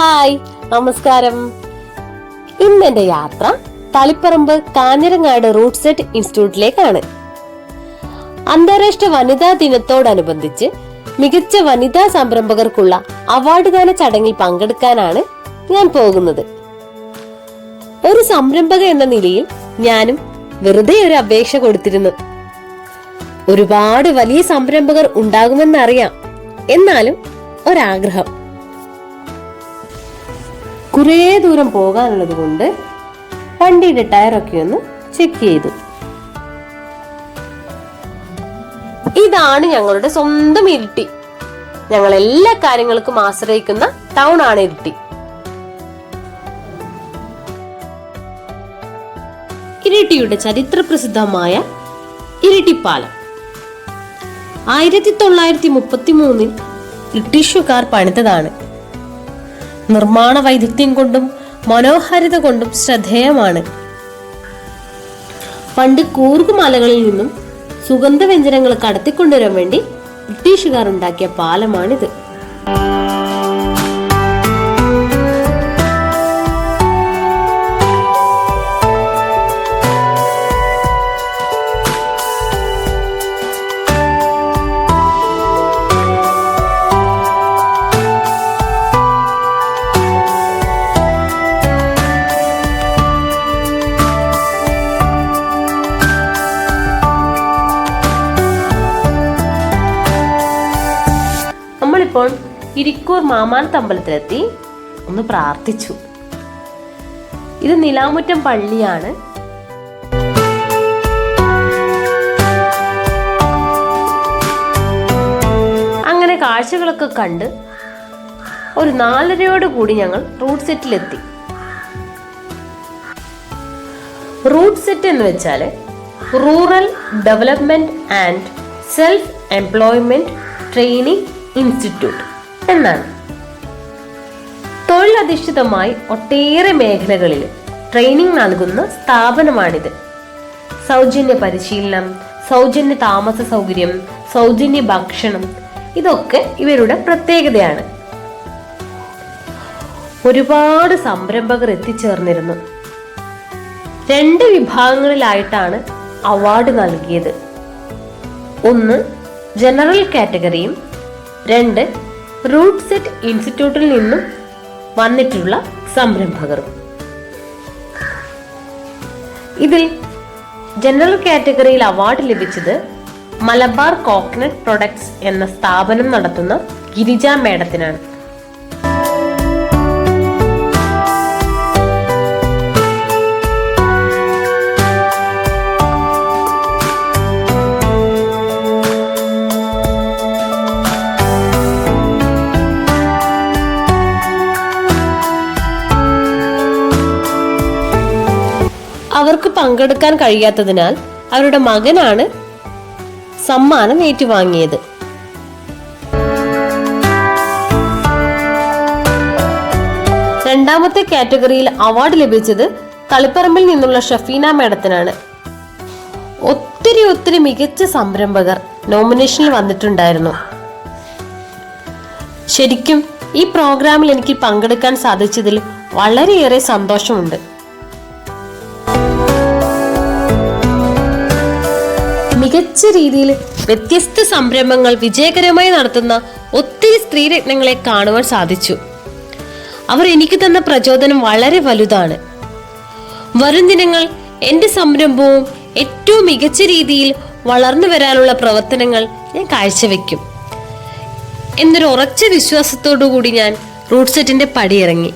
Hi നമസ്കാരം. ഇന്ന് എന്റെ യാത്ര തളിപ്പറമ്പ് കാഞ്ഞിരങ്ങാട് റൂട്ട് സെറ്റ് ഇൻസ്റ്റിറ്റ്യൂട്ടിലേക്കാണ്. അന്താരാഷ്ട്ര വനിതാ ദിനത്തോടനുബന്ധിച്ച് മികച്ച വനിതാ സംരംഭകർക്കുള്ള അവാർഡ് ദാന ചടങ്ങിൽ പങ്കെടുക്കാനാണ് ഞാൻ പോകുന്നത്. ഒരു സംരംഭക എന്ന നിലയിൽ ഞാനും വെറുതെ ഒരു അപേക്ഷ കൊടുത്തിരുന്നു. ഒരുപാട് വലിയ സംരംഭകർ ഉണ്ടാകുമെന്നറിയാം. എന്നാലും ഒരാഗ്രഹം. കുറേ ദൂരം പോകാനുള്ളത് കൊണ്ട് വണ്ടിയുടെ ടയറൊക്കെ ഒന്ന് ചെക്ക് ചെയ്തു. ഇതാണ് ഞങ്ങളുടെ സ്വന്തം ഇരുട്ടി. ഞങ്ങൾ എല്ലാ കാര്യങ്ങൾക്കും ആശ്രയിക്കുന്ന ടൗൺ ആണ് ഇരുട്ടി. ഇരിട്ടിയുടെ ചരിത്ര പ്രസിദ്ധമായ ഇരിട്ടിപ്പാലം. ആയിരത്തി തൊള്ളായിരത്തി മുപ്പത്തി മൂന്നിൽ ബ്രിട്ടീഷുകാർ പണിതതാണ്. നിർമ്മാണ വൈദഗ്ധ്യം കൊണ്ടും മനോഹാരിത കൊണ്ടും ശ്രദ്ധേയമാണ്. പണ്ട് കൂർഗ് മലകളിൽ നിന്നും സുഗന്ധവ്യഞ്ജനങ്ങൾ കടത്തിക്കൊണ്ടുവരാൻ വേണ്ടി ബ്രിട്ടീഷുകാർ ഉണ്ടാക്കിയ പാലമാണിത്. നമ്മളിപ്പോൾ ഇരിക്കൂർ മാമാൻ തമ്പലത്തിലെത്തി. ഒന്ന് പ്രാർത്ഥിച്ചു. ഇത് നിലാമുറ്റം പള്ളിയാണ്. അങ്ങനെ കാഴ്ചകളൊക്കെ കണ്ട് ഒരു നാലരയോട് കൂടി ഞങ്ങൾ റൂട്ട് സെറ്റിലെത്തി. റൂട്ട് സെറ്റ് എന്ന് വെച്ചാൽ rural development and self employment training institute. എന്നാണ് തൊഴിലധിഷ്ഠിതമായി ഒട്ടേറെ മേഖലകളിൽ ട്രെയിനിങ് നൽകുന്ന സ്ഥാപനമാണിത്. സൗജന്യ പരിശീലനം സൗജന്യ താമസ സൗകര്യം സൗജന്യ ഭക്ഷണം ഇതൊക്കെ ഇവരുടെ പ്രത്യേകതയാണ്. ഒരുപാട് സംരംഭകർ എത്തിച്ചേർന്നിരുന്നു. രണ്ട് വിഭാഗങ്ങളിലായിട്ടാണ് അവാർഡ് നൽകിയത്. ഒന്ന് ജനറൽ കാറ്റഗറിയും രണ്ട് റൂട്ട് സെറ്റ് ഇൻസ്റ്റിറ്റ്യൂട്ടിൽ നിന്നും വന്നിട്ടുള്ള സംരംഭകരും ഇതിൽ ജനറൽ കാറ്റഗറിയിൽ അവാർഡ് ലഭിച്ചത് മലബാർ കോക്കനട്ട് പ്രൊഡക്ട്സ് എന്ന സ്ഥാപനം നടത്തുന്ന ഗിരിജ മേഡത്തിനാണ്. അവർക്ക് പങ്കെടുക്കാൻ കഴിയാത്തതിനാൽ അവരുടെ മകനാണ് സമ്മാനം ഏറ്റുവാങ്ങിയത്. രണ്ടാമത്തെ കാറ്റഗറിയിൽ അവാർഡ് ലഭിച്ചത് തളിപ്പറമ്പിൽ നിന്നുള്ള ഷഫീന മേഡത്തിനാണ്. ഒത്തിരി ഒത്തിരി മികച്ച സംരംഭകർ നോമിനേഷനിൽ വന്നിട്ടുണ്ടായിരുന്നു. ശരിക്കും ഈ പ്രോഗ്രാമിൽ എനിക്ക് പങ്കെടുക്കാൻ സാധിച്ചതിൽ വളരെയേറെ സന്തോഷമുണ്ട്. മികച്ച രീതിയിൽ വ്യത്യസ്ത സംരംഭങ്ങൾ വിജയകരമായി നടത്തുന്ന ഒത്തിരി സ്ത്രീരത്നങ്ങളെ കാണുവാൻ സാധിച്ചു. അവർ എനിക്ക് തന്ന പ്രചോദനം വളരെ വലുതാണ്. വരും ദിനങ്ങൾ എന്റെ സംരംഭവും ഏറ്റവും മികച്ച രീതിയിൽ വളർന്നു വരാനുള്ള പ്രവർത്തനങ്ങൾ ഞാൻ കാഴ്ചവെക്കും. എന്നൊരു ഉറച്ച വിശ്വാസത്തോടു കൂടി ഞാൻ റൂട്ട് സെറ്റിന്റെ പടിയിറങ്ങി.